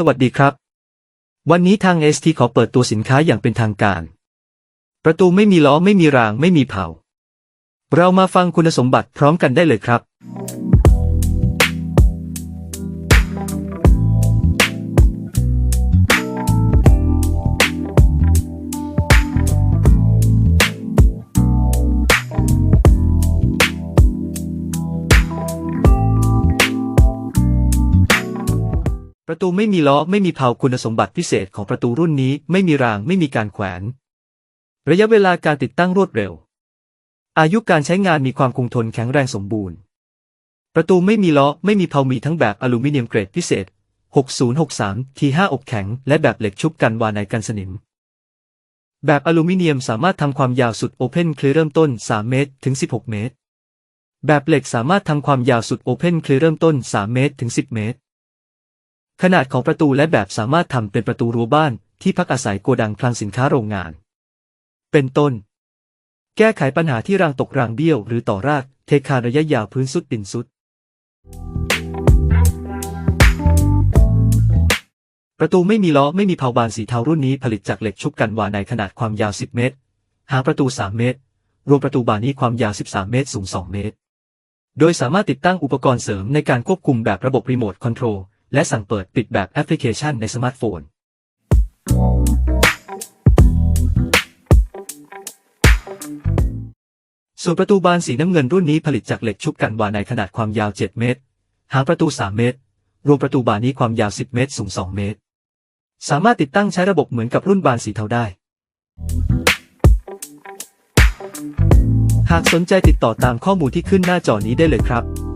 สวัสดีครับ วันนี้ทางเอสทีขอเปิดตัวสินค้าอย่างเป็นทางการ ประตูไม่มีล้อไม่มีรางไม่มีเผา เรามาฟังคุณสมบัติพร้อมกันได้เลยครับ ประตูไม่มีล้อไม่มีเผาคุณสมบัติพิเศษของประตูรุ่นนี้ ไม่มีรางไม่มีการแขวน ระยะเวลาการติดตั้งรวดเร็ว อายุการใช้งานมีความคงทนแข็งแรงสมบูรณ์ ประตูไม่มีล้อไม่มีเผามีทั้งแบบอลูมิเนียมเกรดพิเศษ 6063 T5 อกแข็ง และแบบเหล็กชุบกันวาในกันสนิม แบบอลูมิเนียมสามารถทำความยาวสุดโอเพนคลีเริ่มต้น 3 เมตรถึง 16 เมตร แบบเหล็กสามารถทำความยาวสุดโอเพนคลีเริ่มต้น 3 เมตรถึง 10 เมตร ขนาดของประตูและแบบสามารถทำเป็นประตูรั้วบ้านที่พักอาศัยโกดังคลังสินค้าโรงงาน เป็นต้น แก้ไขปัญหาที่รางตกรางเบี้ยว หรือต่อราก เทคานระยะยาวพื้นสุดดินสุด ประตูไม่มีล้อไม่มีเผาบานสีเทารุ่นนี้ผลิตจากเหล็กชุบกันวาในขนาดความยาว 10 เมตร หางประตู 3 เมตร รวมประตูบานนี้ความยาว 13 เมตร สูง 2 เมตร โดยสามารถติดตั้งอุปกรณ์เสริมในการควบคุมแบบระบบรีโมทคอนโทรล และสั่งเปิดปิดแบบแอปพลิเคชันในสมาร์ทโฟน ส่วนประตูบานสีน้ำเงินรุ่นนี้ผลิตจากเหล็กชุบกันวาในขนาดความยาว 7 เมตร หางประตู 3 เมตร รวมประตูบานนี้ความยาว 10 เมตร สูง 2 เมตร สามารถติดตั้งใช้ระบบเหมือนกับรุ่นบานสีเทาได้ หากสนใจติดต่อตามข้อมูลที่ขึ้นหน้าจอนี้ได้เลยครับ